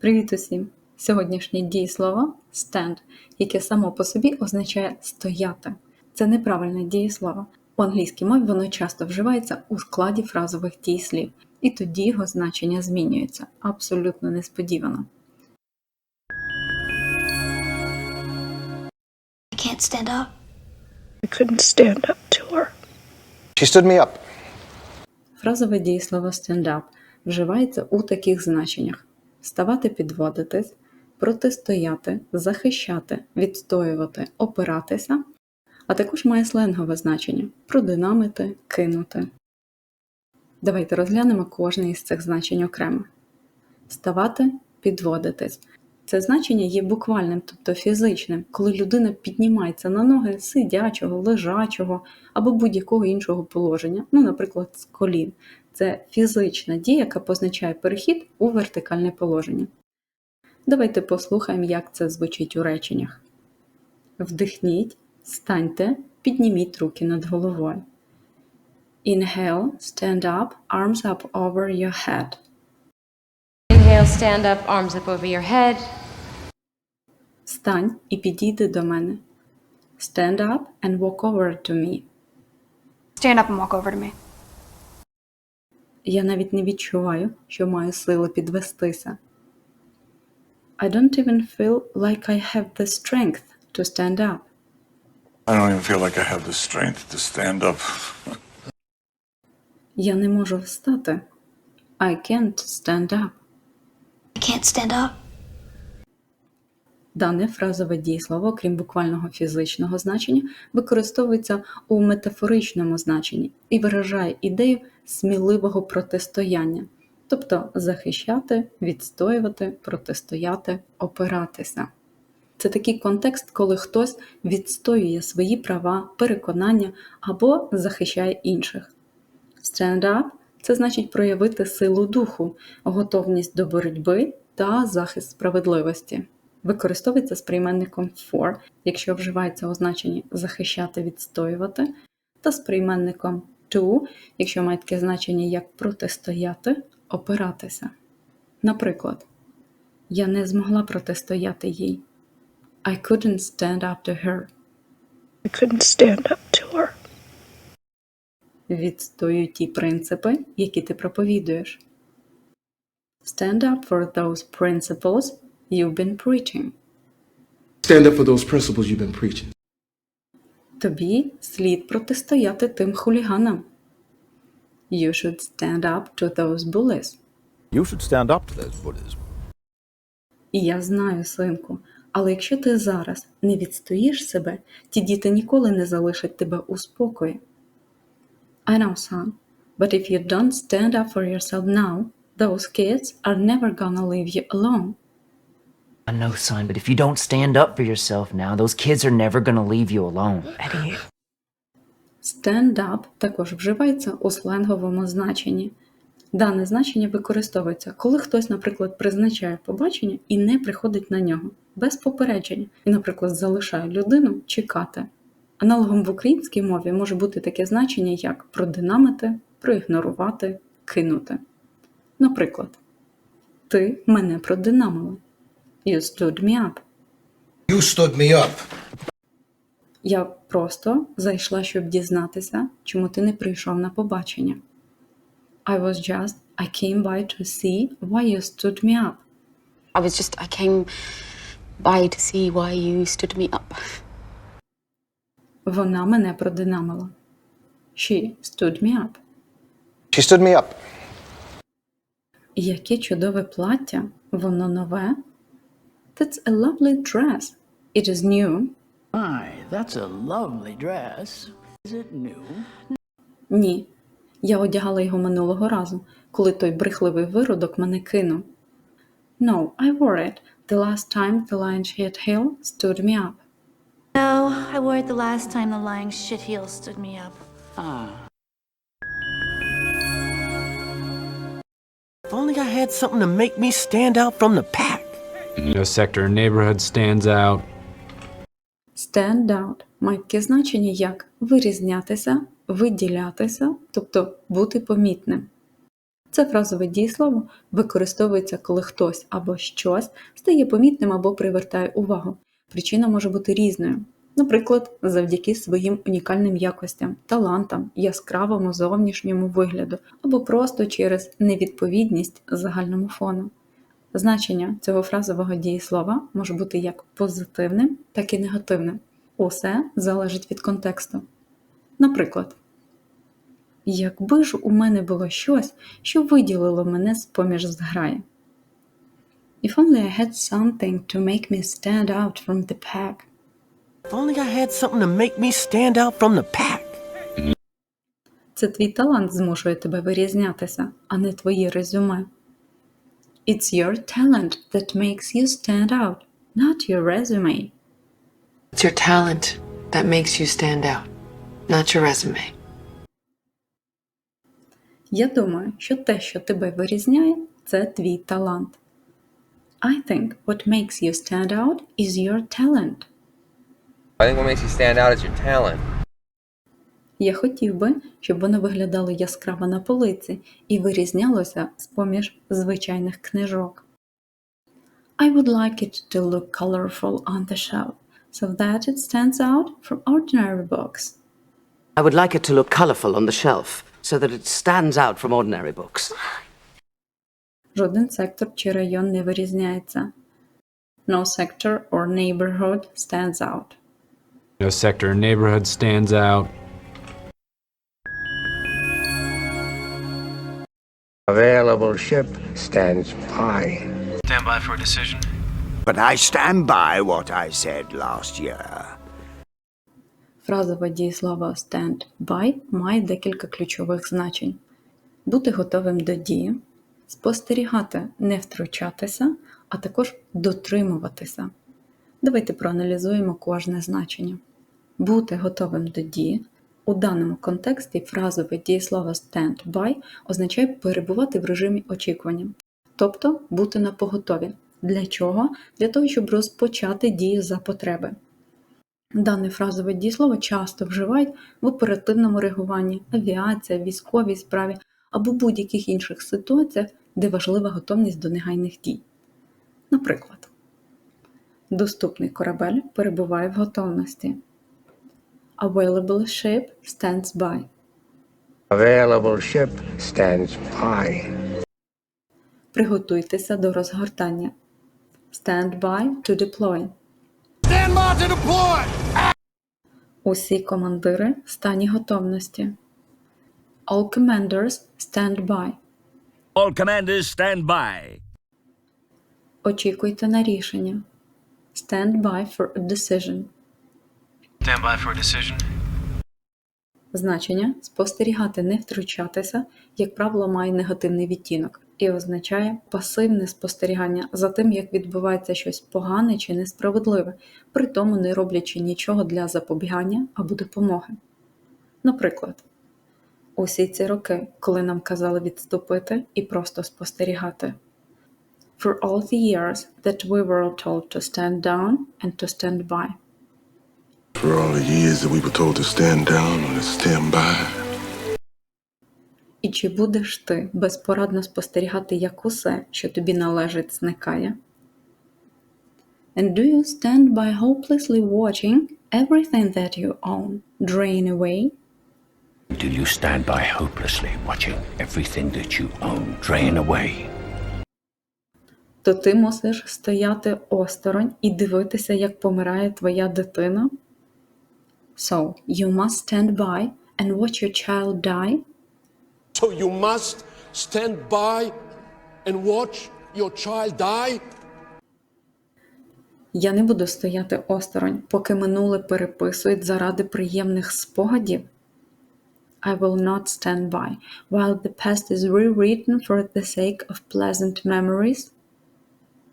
Привіт усім! Сьогоднішнє дієслово stand, яке само по собі означає стояти. Це неправильне дієслово. У англійській мові воно часто вживається у складі фразових дієслів, і тоді його значення змінюється абсолютно несподівано. I can't stand up. I couldn't stand up to her. She stood me up. Фразове дієслово stand up вживається у таких значеннях: ставати підводитись, протистояти, захищати, відстоювати, опиратися, а також має сленгове значення продинамити, кинути. Давайте розглянемо кожне із цих значень окремо. Ставати підводитись. Це значення є буквальним, тобто фізичним, коли людина піднімається на ноги сидячого, лежачого або будь-якого іншого положення, ну, наприклад, з колін. Це фізична дія, яка позначає перехід у вертикальне положення. Давайте послухаємо, як це звучить у реченнях. Вдихніть, станьте, підніміть руки над головою. Inhale, stand up, arms up over your head. Inhale, stand up, arms up over your head. Встань і підійди до мене. Stand up and walk over to me. Stand up and walk over to me. Я навіть не відчуваю, що маю сили підвестися. I don't even feel like I have the strength to stand up. I don't even feel like I have the strength to stand up. Я не можу встати. I can't stand up. I can't stand up. Дане фразове дієслово, крім буквального фізичного значення, використовується у метафоричному значенні і виражає ідею сміливого протистояння, тобто захищати, відстоювати, протистояти, опиратися. Це такий контекст, коли хтось відстоює свої права, переконання або захищає інших. Stand up – це значить проявити силу духу, готовність до боротьби та захист справедливості. Використовується з прийменником for, якщо вживається у значенні захищати, відстоювати, та з прийменником to, якщо має таке значення як протистояти, опиратися. Наприклад, я не змогла протистояти їй. I couldn't stand up to her. I couldn't stand up to her. Відстою ті принципи, які ти проповідуєш. Stand up for those principles you've been preaching. Stand up for those principles you've been preaching. Тобі слід протистояти тим хуліганам. You should stand up to those bullies. You should stand up to those bullies. І я знаю, синку, але якщо ти зараз не відстоїш себе, ті діти ніколи не залишать тебе у спокої. I know, son, but if you don't stand up for yourself now, those kids are never gonna leave you alone. I know, son, but if you don't stand up for yourself now, those kids are never gonna leave you alone. Eddie, Stand up також вживається у сленговому значенні. Дане значення використовується, коли хтось, наприклад, призначає побачення і не приходить на нього без попередження, і, наприклад, залишає людину чекати. Аналогом в українській мові може бути таке значення, як продинамити, проігнорувати, кинути. Наприклад, ти мене продинамила. You stood me up. You stood me up. Я просто зайшла, щоб дізнатися, чому ти не прийшов на побачення. I was just, I came by to see why you stood me up. I was just, I came by to see why you stood me up. Вона мене продинамила. She stood me up. She stood me up. Яке чудове плаття, воно нове. That's a lovely dress. It is new. My, that's a lovely dress. Is it new? Ні. Я одягала його минулого разу, коли той брехливий виродок мене кинув. No, I wore it the last time the lion shit hill stood me up. No, I wore it the last time the lying shitheel stood me up. Ah. If only I had something to make me stand out from the pack. No sector or neighborhood stands out. Stand out має таке значення як вирізнятися, виділятися, тобто бути помітним. Це фразове дієслово використовується, коли хтось або щось стає помітним або привертає увагу. Причина може бути різною. Наприклад, завдяки своїм унікальним якостям, талантам, яскравому зовнішньому вигляду, або просто через невідповідність загальному фону. Значення цього фразового дієслова може бути як позитивним, так і негативним. Усе залежить від контексту. Наприклад, якби ж у мене було щось, що виділило мене з-поміж зграї. If only I had something to make me stand out from the pack. If only I had something to make me stand out from the pack. Це твій талант змушує тебе вирізнятися, а не твоє резюме. It's your talent that makes you stand out, not your resume. It's your talent that makes you stand out, not your resume. Я думаю, що те, що тебе вирізняє, це твій талант. I think what makes you stand out is your talent. I think what makes you stand out is your talent. Я хотів би, щоб воно виглядало яскраво на полиці і вирізнялося з-поміж звичайних книжок. I would like it to look colorful on the shelf, so that it stands out from ordinary books. I would like it to look colorful on the shelf so that it stands out from ordinary books. Жоден сектор чи район не вирізняється. No sector or neighborhood stands out. No sector or neighborhood stands out. Available ship stands by. Stand by for a decision. But I stand by what I said last year. Фразове дієслово stand by має декілька ключових значень: бути готовим до дії, спостерігати, не втручатися, а також дотримуватися. Давайте проаналізуємо кожне значення. Бути готовим до дії. У даному контексті фразове дієслово stand by означає перебувати в режимі очікування, тобто бути на поготові. Для чого? Для того, щоб розпочати дію за потреби. Дане фразове дієслово часто вживають в оперативному реагуванні, авіація, військовій справі або будь-яких інших ситуаціях, де важлива готовність до негайних дій. Наприклад, доступний корабель перебуває в готовності. Available ship stands by. Available ship stands by. Приготуйтеся до розгортання. Stand by to deploy. Stand by to deploy! Усі командири в стані готовності. All commanders stand by. All commanders stand by. Очікуйте на рішення. Stand by for a decision. Stand by for a decision. Значення спостерігати, не втручатися, як правило, має негативний відтінок і означає пасивне спостерігання за тим, як відбувається щось погане чи несправедливе, при тому не роблячи нічого для запобігання або допомоги. Наприклад, усі ці роки, коли нам казали відступити і просто спостерігати. For all the years that we were told to stand down and to stand by. For all the years that we were told to stand down and stand by. І чи будеш ти безпорадно спостерігати, як усе, що тобі належить, зникає? And do you stand by hopelessly watching everything that you own drain away? Do you stand by hopelessly watching everything that you own drain away? То ти мусиш стояти осторонь і дивитися, як помирає твоя дитина? So, you must stand by and watch your child die? So you must stand by and watch your child die? Я не буду стояти осторонь, поки минуле переписують заради приємних спогадів. I will not stand by while the past is rewritten for the sake of pleasant memories.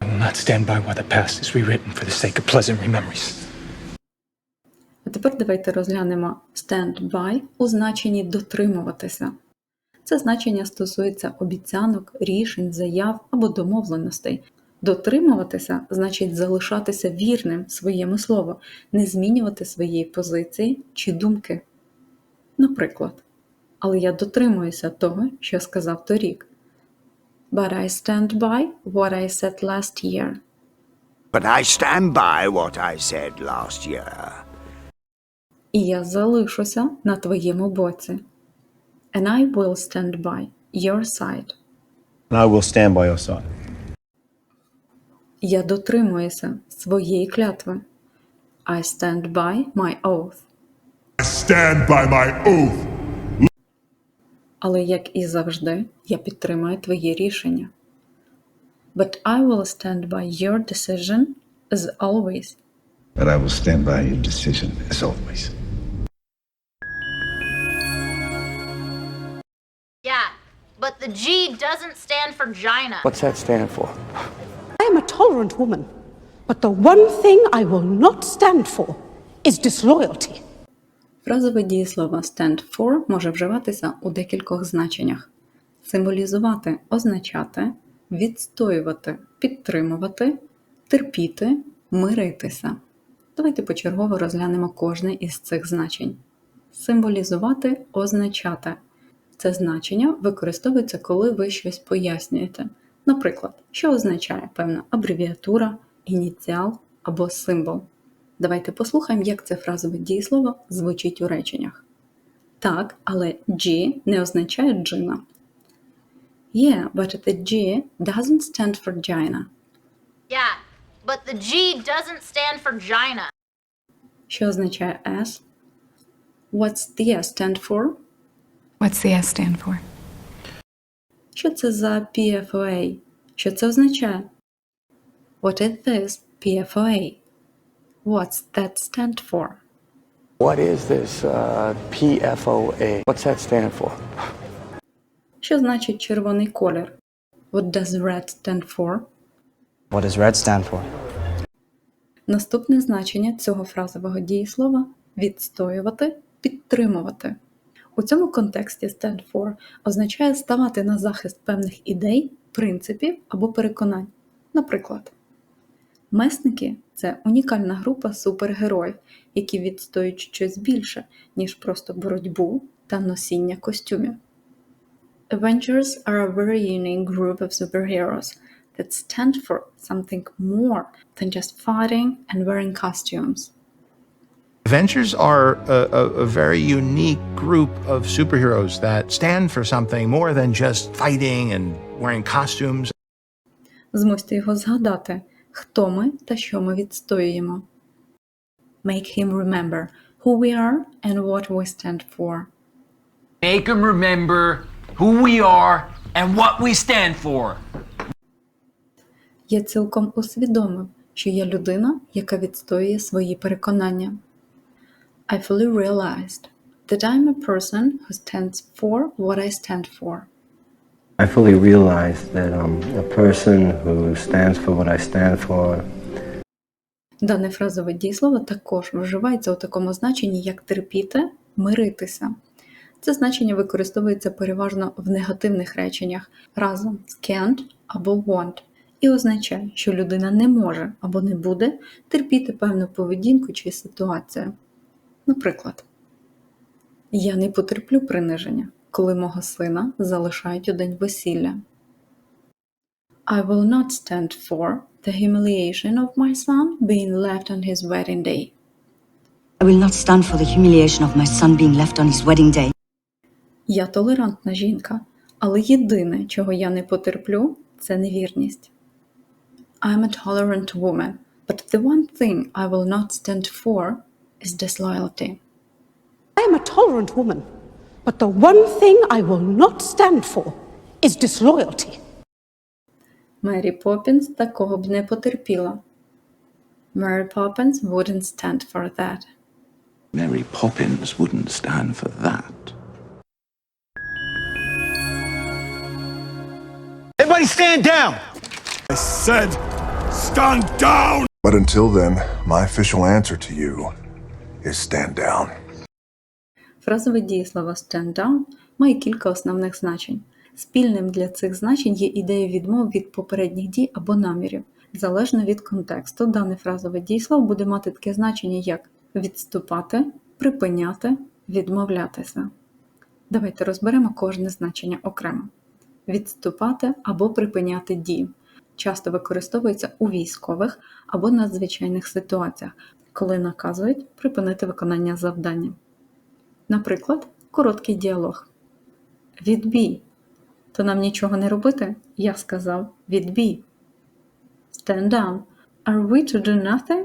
I will not stand by while the past is rewritten for the sake of pleasant memories. А тепер давайте розглянемо stand by у значенні дотримуватися. Це значення стосується обіцянок, рішень, заяв або домовленостей. Дотримуватися значить залишатися вірним своєму слову, не змінювати своєї позиції чи думки. Наприклад, але я дотримуюся того, що сказав торік. But I stand by what I said last year. But I stand by what I said last year. І я залишуся на твоєму боці. And I will stand by your side. And I will stand by your side. Я дотримуюся своєї клятви. I stand by my oath. Stand by my oath. Але як і завжди, я підтримую твоє рішення. But I will stand by your decision as always. But I will stand by your decision as always. The G doesn't stand for Gina. What's that stand for? I am a tolerant woman, but the one thing I will not stand for is disloyalty. Фразове дієслово stand for може вживатися у декількох значеннях: символізувати, означати, відстоювати, підтримувати, терпіти, миритися. Давайте почергово розглянемо кожне із цих значень. Символізувати, означати. Це значення використовується, коли ви щось пояснюєте. Наприклад, що означає певна абревіатура, ініціал або символ. Давайте послухаємо, як це фразове дієслово звучить у реченнях. Так, але G не означає джина. Yeah, but the G doesn't stand for Gina. Yeah, but the G doesn't stand for Gina. Що означає S? What's the S stand for? What's the S stand for? Що це за PFOA? Що це означає? What is this PFOA? What's that stand for? What is this uh, PFOA? What's that stand for? Що значить червоний колір? What does red stand for? What does red stand for? Наступне значення цього фразового дієслова відстоювати, підтримувати. У цьому контексті stand for означає ставати на захист певних ідей, принципів або переконань. Наприклад, месники це унікальна група супергероїв, які відстоюють щось більше, ніж просто боротьбу та носіння костюмів. Avengers are a very unique group of superheroes that stand for something more than just fighting and wearing costumes. Avengers are a, a, a very unique group of superheroes that stand for something more than just fighting and wearing costumes. Змусьте його згадати, хто ми та що ми відстоюємо. Make him remember who we are and what we stand for. Make them remember who we are and what we stand for. Я цілком усвідомив, що я людина, яка відстоює свої переконання. I fully realized that I'm a person who stands for what I stand for. I fully realize that I'm a person who stands for what I stand for. Дане фразове дієслово також вживається у такому значенні, як терпіти, миритися. Це значення використовується переважно в негативних реченнях разом з can't або won't і означає, що людина не може або не буде терпіти певну поведінку чи ситуацію. Наприклад, я не потерплю приниження, коли мого сина залишають у день весілля. I will not stand for the humiliation of my son being left on his wedding day. I will not stand for the humiliation of my son being left on his wedding day. Я толерантна жінка, але єдине, чого я не потерплю, це невірність. I'm a tolerant woman, but the one thing I will not stand for is disloyalty. I am a tolerant woman, but the one thing I will not stand for is disloyalty. Мері Поппінс такого б не потерпіла. Mary Poppins wouldn't stand for that. Mary Poppins wouldn't stand for that. Everybody stand down! I said, stand down! But until then, my official answer to you is stand down. Фразове дієслово stand down має кілька основних значень. Спільним для цих значень є ідея відмов від попередніх дій або намірів. Залежно від контексту, дане фразове дієслово буде мати таке значення, як відступати, припиняти, відмовлятися. Давайте розберемо кожне значення окремо. відступати або припиняти дію. Часто використовується у військових або надзвичайних ситуаціях, коли наказують припинити виконання завдання. Наприклад, короткий діалог. Відбій. То нам нічого не робити? Я сказав відбій. Stand down. Are we to do nothing?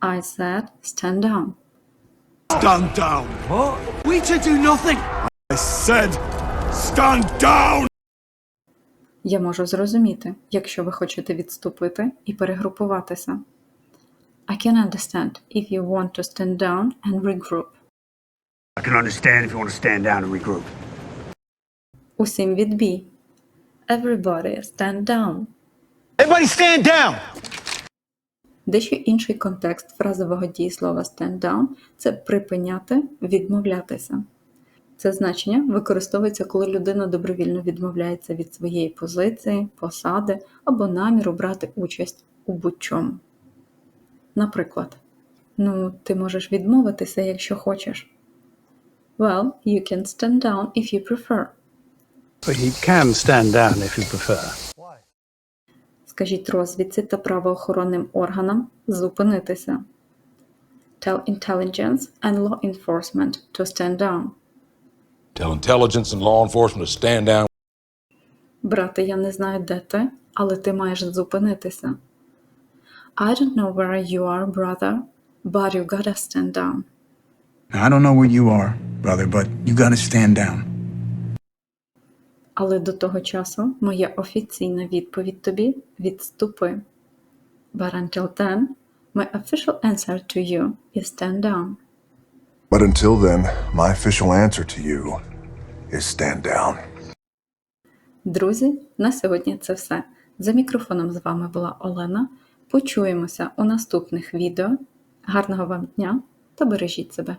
I said stand down. Stand down. What? We to do nothing. I said, stand down. Я можу зрозуміти, якщо ви хочете відступити і перегрупуватися. I can understand if you want to stand down and regroup. I can understand if you want to stand down and regroup. Усім відбій. Everybody stand down. Everybody stand down. Дещо інший контекст фразового дієслова stand down – це припиняти, відмовлятися. Це значення використовується, коли людина добровільно відмовляється від своєї позиції, посади або наміру брати участь у будь-чому. Наприклад, ну, ти можеш відмовитися, якщо хочеш. Well, you can stand down if you prefer. But you can stand down if you prefer. Why? Скажіть розвідці та правоохоронним органам зупинитися. Tell intelligence and law enforcement to stand down. Tell intelligence and law enforcement to stand down. Брате, я не знаю, де ти, але ти маєш зупинитися. I don't know where you are, brother, but you gotta stand down. I don't know where you are, brother, but you gotta stand down. Але до того часу моя офіційна відповідь тобі відступи. But until then, my official answer to you is stand down. But until then, my official answer to you is stand down. Друзі, на сьогодні це все. За мікрофоном з вами була Олена. Почуємося у наступних відео. Гарного вам дня та бережіть себе!